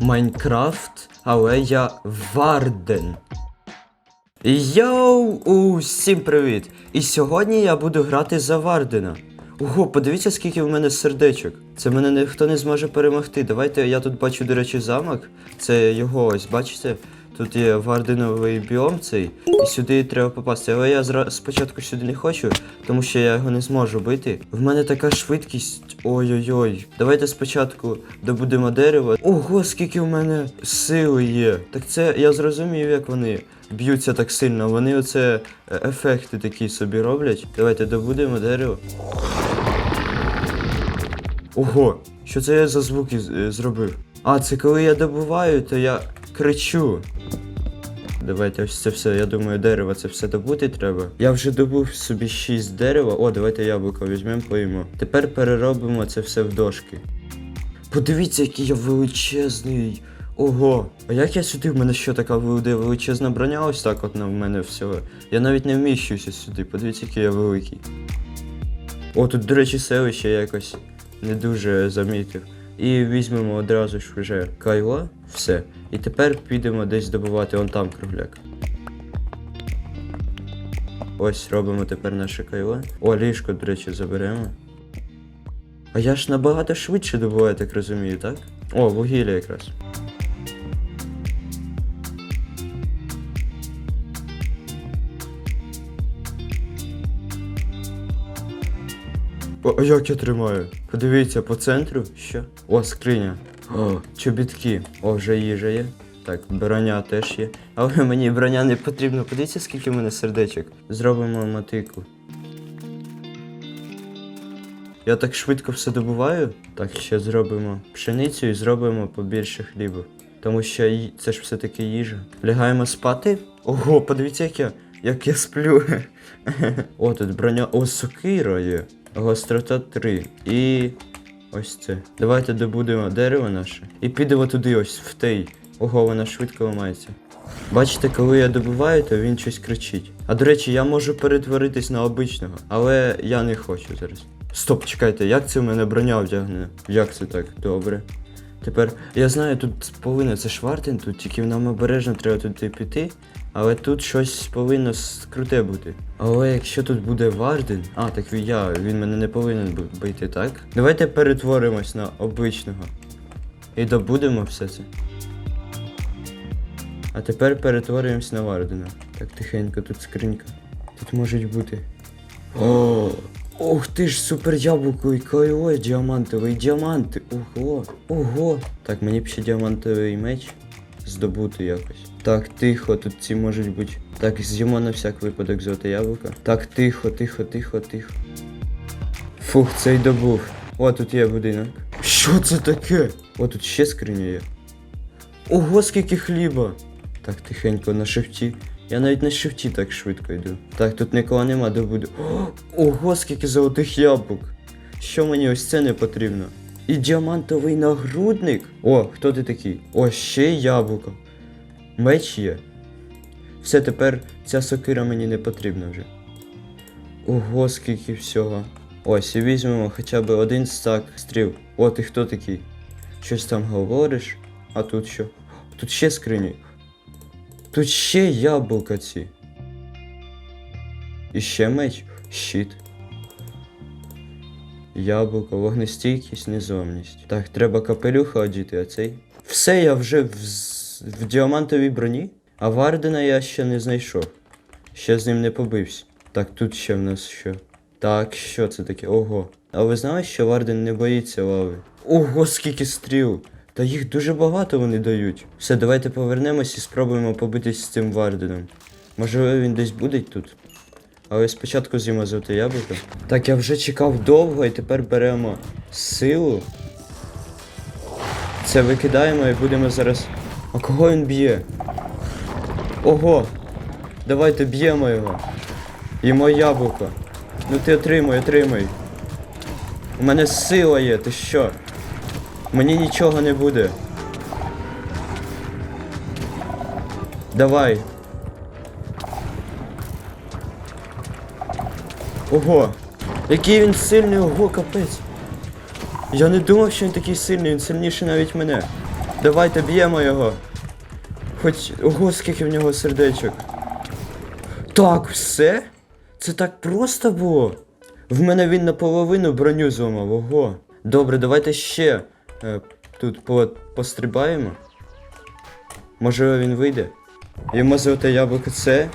Майнкрафт, але я Варден. Йоу, усім привіт! І сьогодні я буду грати за Вардена. Ого, подивіться, скільки в мене сердечок. Це мене ніхто не зможе перемогти. Давайте я тут бачу, до речі, замок. Це його ось, бачите? Тут є варденовий біом цей, і сюди треба попасти. Але я зра... спочатку сюди не хочу, тому що я його не зможу бити. В мене така швидкість. Ой-ой-ой. Давайте спочатку добудемо дерево. Ого, скільки в мене сили є. Так це я зрозумів, як вони б'ються так сильно. Вони оце е, ефекти такі собі роблять. Давайте добудемо дерево. Ого, що це я за звуки е, зробив? А, це коли я добуваю, то я кричу. Давайте ось це все, я думаю, дерево це все добути треба. Я вже добув собі 6 дерева. О, давайте яблуко візьмемо, поїмо. Тепер переробимо це все в дошки. Подивіться, який я величезний. Ого, а як я сюди? В мене що така величезна броня? Ось так от на в мене всього. Я навіть не вміщуся сюди. Подивіться, який я великий. О, тут, до речі, селище якось не дуже замітив. І візьмемо одразу ж вже кайло, все. І тепер підемо десь добувати он там кругляк. Ось робимо тепер наше кайло. О, ліжко, до речі, заберемо. А я ж набагато швидше добуваю, так розумію, так? О, вугілля якраз. О, а як я тримаю? Подивіться по центру. Що? О, скриня. О, чобітки. О, вже їжа є. Так, броня теж є. Але мені броня не потрібна. Подивіться, скільки в мене сердечок. Зробимо мотику. Я так швидко все добуваю. Так, ще зробимо пшеницю і зробимо побільше хлібу. Тому що це ж все-таки їжа. Лягаємо спати. Ого, подивіться, як я, як я сплю. О, тут броня. О, сокира є. Гострота 3. І. Ось це. Давайте добудемо дерево наше. І підемо туди ось в той. Ого, вона швидко ламається. Бачите, коли я добуваю, то він щось кричить. А до речі, я можу перетворитись на обичного, але я не хочу зараз. Стоп, чекайте, як це в мене броня вдягне? Як це так? Добре. Тепер я знаю, тут повинно це Швартен, тут тільки нам обережно треба туди піти. Але тут щось повинно круте бути. Але якщо тут буде Варден. А, так я, він мене не повинен бити, так? Давайте перетворимось на обичного. І добудемо все це. А тепер перетворюємось на Вардена. Так, тихенько, тут скринька. Тут можуть бути. О, Ох ти ж супер яблуко і кайло діамантовий діаманти. Ого, ого. Так, мені б ще діамантовий меч здобути якось. Так, тихо, тут ці можуть бути. Так, з'їмо на всяк випадок золоте яблуко. Так, тихо, тихо, тихо, тихо. Фух, цей добув. О, тут є будинок. Що це таке? О, тут ще скриня є. Ого, скільки хліба! Так, тихенько на шифті. Я навіть на шифті так швидко йду. Так, тут нікого нема, добуду. Ого, скільки золотих яблук! Що мені ось це не потрібно? І діамантовий нагрудник. О, хто ти такий? О, ще яблуко. Меч є. Все, тепер ця сокира мені не потрібна вже. Ого, скільки всього. Ось, і візьмемо хоча б один стак стріл. О, ти хто такий? Щось там говориш? А тут що? Тут ще скрині. Тут ще яблука ці. І ще меч. Щит. Яблуко, вогнестійкість, незомність. Так, треба капелюха одіти, а цей. Все, я вже в, в діамантовій броні. А Вардена я ще не знайшов. Ще з ним не побився. Так, тут ще в нас що. Так, що це таке? Ого. А ви знали, що Варден не боїться лави? Ого, скільки стріл! Та їх дуже багато вони дають. Все, давайте повернемось і спробуємо побитись з цим Варденом. Може він десь буде тут? Але спочатку з'їмо золоте яблуко. Так, я вже чекав довго і тепер беремо силу. Це викидаємо і будемо зараз. А кого він б'є? Ого! Давайте б'ємо його. Їмо яблуко. Ну ти отримуй, отримуй. У мене сила є, ти що? Мені нічого не буде. Давай. Ого! Який він сильний, ого, капець. Я не думав, що він такий сильний, він сильніший навіть мене. Давайте б'ємо його. Хоч. Ого, скільки в нього сердечок. Так, все? Це так просто було. В мене він наполовину броню зламав, ого. Добре, давайте ще е, тут по, пострибаємо. Може він вийде? Йому золоте яблуко це.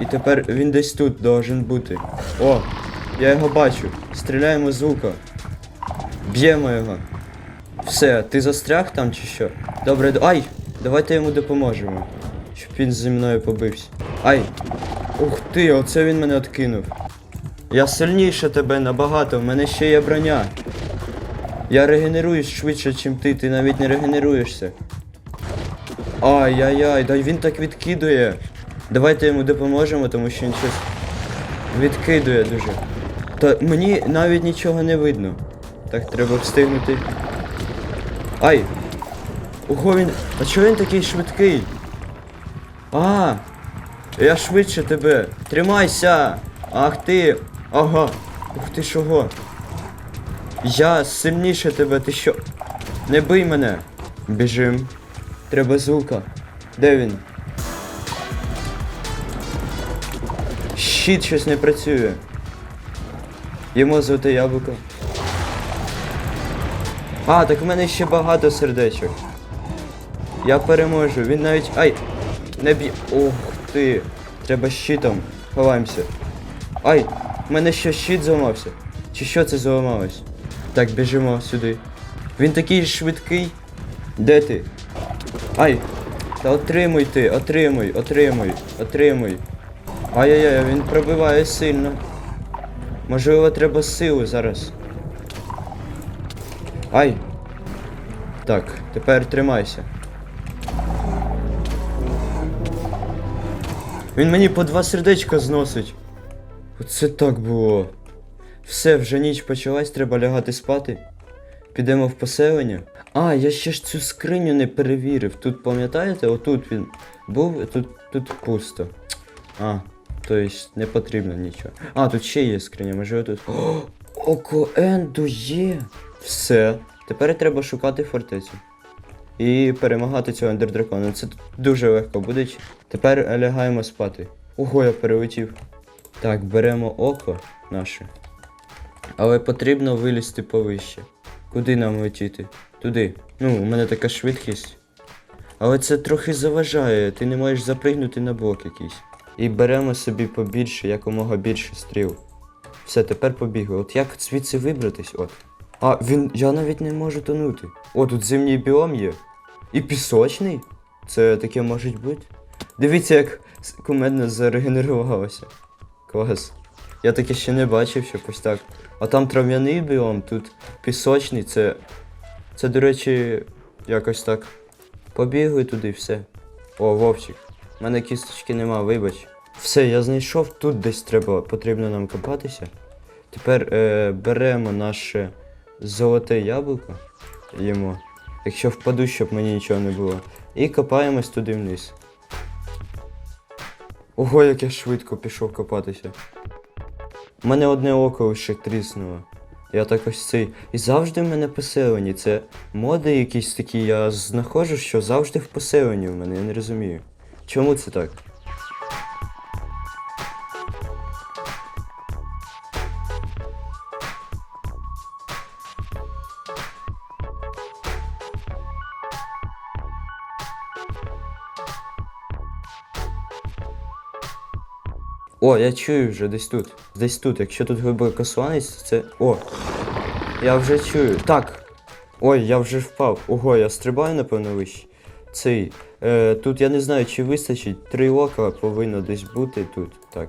І тепер він десь тут должен бути. О! Я його бачу. Стріляємо з лука. Б'ємо його. Все, ти застряг там чи що? Добре, ай! Давайте йому допоможемо. Щоб він зі мною побився. Ай! Ух ти, оце він мене откинув. Я сильніше тебе набагато, в мене ще є броня. Я регенеруюсь швидше, ніж ти, ти навіть не регенеруєшся. Ай-яй-яй, да він так відкидує. Давайте йому допоможемо, тому що він щось відкидує дуже. Та мені навіть нічого не видно. Так, треба встигнути. Ай! Ого, він. А чого він такий швидкий? А! Я швидше тебе. Тримайся! Ах ти! Ага! Ух ти чого? Я сильніше тебе, ти що? Не бий мене! Біжим. Треба звука. Де він? Щит щось не працює. Йому золоте яблуко. А, так в мене ще багато сердечок. Я переможу, він навіть. Ай! Не б'є. Ух ти! Треба щитом. Ховаємося. Ай! В мене ще щит зламався. Чи що це зламалось? Так, біжимо сюди. Він такий швидкий. Де ти? Ай! Та отримуй ти, отримуй, отримуй, отримуй. Ай-яй-яй, він пробиває сильно. Можливо, треба силу зараз. Ай! Так, тепер тримайся. Він мені по два сердечка зносить. Оце так було. Все, вже ніч почалась, треба лягати спати. Підемо в поселення. А, я ще ж цю скриню не перевірив. Тут пам'ятаєте, отут він був, тут, тут пусто. А, тобто не потрібно нічого. А, тут ще є скриня, може тут. О, око Енду є. Все. Тепер треба шукати фортецю. І перемагати цього ендердракона. Це дуже легко буде. Тепер лягаємо спати. Ого, я перелетів. Так, беремо око наше. Але потрібно вилізти повище. Куди нам летіти? Туди. Ну, у мене така швидкість. Але це трохи заважає, ти не можеш запригнути на блок якийсь. І беремо собі побільше, якомога більше стріл. Все, тепер побігли. От як звідси вибратись? От. А, він. Я навіть не можу тонути. О, тут зимній біом є. І пісочний? Це таке може бути? Дивіться, як кумедно зарегенерувалося. Клас. Я таке ще не бачив, щоб ось так. А там трав'яний біом, тут пісочний, це. Це, до речі, якось так. Побігли туди, все. О, Вовчик. У мене кісточки нема, вибач. Все, я знайшов, тут десь треба, потрібно нам копатися. Тепер е, беремо наше золоте яблуко. Їмо. Якщо впаду, щоб мені нічого не було. І копаємось туди вниз. Ого, як я швидко пішов копатися. У мене одне око лише тріснуло. Я так ось цей. І завжди в мене поселені. Це моди якісь такі, я знаходжу, що завжди в поселенні в мене, я не розумію. Чому це так? О, я чую вже десь тут. Десь тут. Якщо тут глибоко сланець, це. О! Я вже чую. Так. Ой, я вже впав. Ого, я стрибаю, напевно, вище. Цей. Е, тут я не знаю, чи вистачить. Три ока повинно десь бути тут. Так.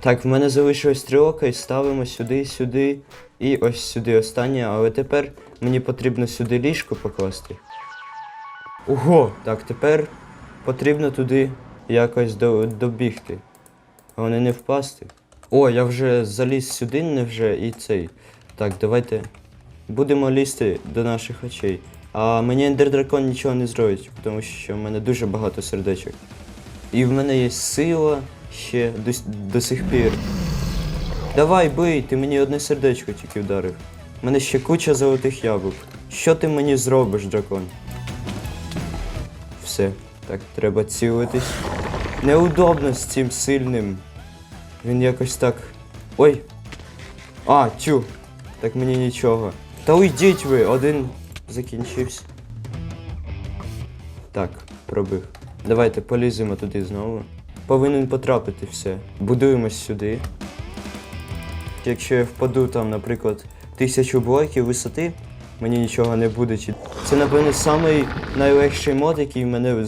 Так, в мене залишилось три ока і ставимо сюди, сюди. І ось сюди останнє, але тепер мені потрібно сюди ліжко покласти. Ого! Так, тепер потрібно туди якось до, добігти. Головне не впасти. О, я вже заліз сюди невже і цей. Так, давайте будемо лізти до наших очей. А мені ендердракон нічого не зробить, тому що в мене дуже багато сердечок. І в мене є сила ще до, до сих пір. Давай бий, ти мені одне сердечко тільки вдарив. У мене ще куча золотих яблук. Що ти мені зробиш, дракон? Все. Так, треба цілитись. Неудобно з цим сильним. Він якось так. Ой. А, тю. Так мені нічого. Та уйдіть ви, один закінчився. Так, пробив. Давайте поліземо туди знову. Повинен потрапити все. Будуємось сюди. Якщо я впаду там, наприклад, тисячу блоків висоти, мені нічого не буде. Це, напевно, самий найлегший мод, який в мене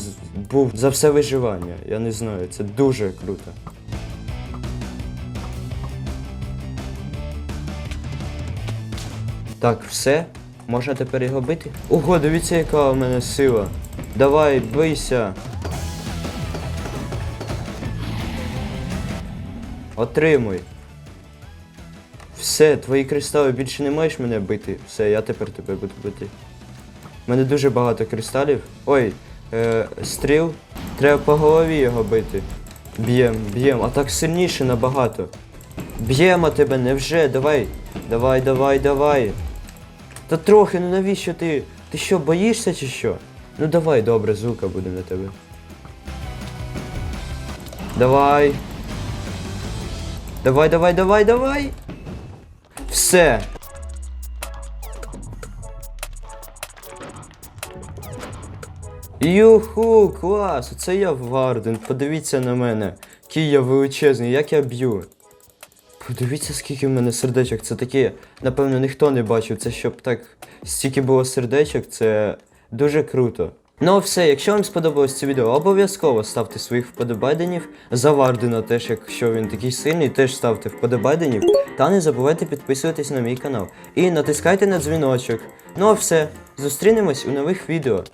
був за все виживання. Я не знаю, це дуже круто. Так, все. Можна тепер його бити? Ого, дивіться, яка у мене сила. Давай, бийся. Отримуй. Все, твої кристали більше не можеш мене бити. Все, я тепер тебе буду бити. У мене дуже багато кристалів. Ой, е, стріл. Треба по голові його бити. Б'єм, б'єм, а так сильніше набагато. Б'ємо тебе, невже? Давай. Давай, давай, давай. Та трохи, ну навіщо ти? Ти що, боїшся чи що? Ну давай, добре, звука буде на тебе. Давай. Давай, давай, давай, давай. Все. Юху, клас! Оце я Варден. Подивіться на мене. Який величезний, як я б'ю. Подивіться, скільки в мене сердечок. Це таке, напевно, ніхто не бачив. Це щоб так стільки було сердечок, це дуже круто. Ну все, якщо вам сподобалось це відео, обов'язково ставте своїх вподобайденів. За Вардена теж, якщо він такий сильний, теж ставте вподобайденів. Та не забувайте підписуватись на мій канал. І натискайте на дзвіночок. Ну а все, зустрінемось у нових відео.